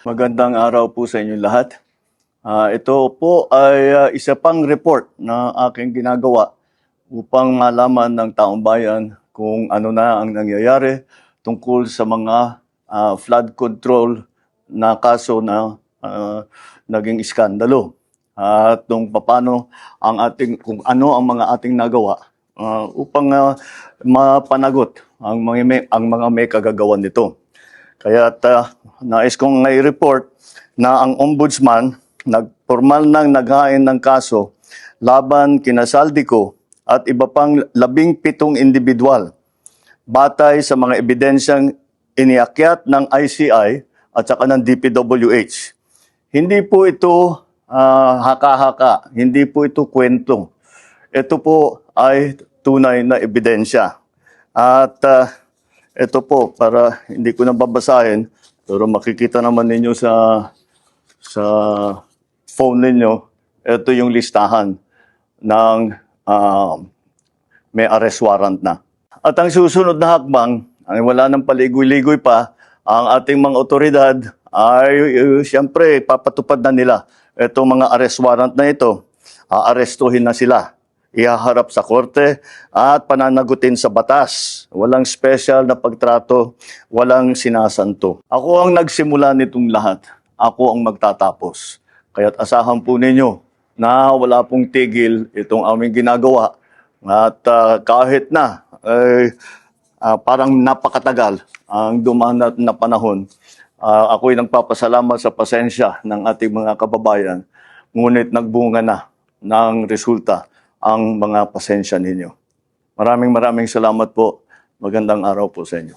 Magandang araw po sa inyo lahat. Ah, ito po ay ah, isa pang report na aking ginagawa upang malaman ng taong bayan kung ano na ang nangyayari tungkol sa mga ah, flood control na kaso na ah, naging iskandalo. At kung paano ang ating kung ano ang mga ating nagawa ah, upang ah, mapanagot ang mga may, ang mga may kagagawan nito. Kaya uh, nais kong i-report na ang ombudsman nagpormal nang naghain ng kaso laban kina Saldico at iba pang labing pitong individual batay sa mga ebidensyang iniakyat ng ICI at saka ng DPWH. Hindi po ito ah, haka-haka, hindi po ito kwento. Ito po ay tunay na ebidensya. At ah, ito po, para hindi ko na babasahin, pero makikita naman ninyo sa sa phone ninyo, ito yung listahan ng ah, may arrest warrant na. At ang susunod na hakbang, ay wala nang paligoy-ligoy pa, ang ating mga otoridad ay uh, siyempre papatupad na nila itong mga arrest warrant na ito. Aarestuhin na sila ihaharap sa korte at pananagutin sa batas. Walang special na pagtrato, walang sinasanto. Ako ang nagsimula nitong lahat. Ako ang magtatapos. Kaya't asahan po ninyo na wala pong tigil itong aming ginagawa. At ah, kahit na eh, ah, parang napakatagal ang dumaan na, na panahon, ah, ako'y nagpapasalamat sa pasensya ng ating mga kababayan. Ngunit nagbunga na ng resulta ang mga pasensya ninyo. Maraming maraming salamat po. Magandang araw po sa inyo.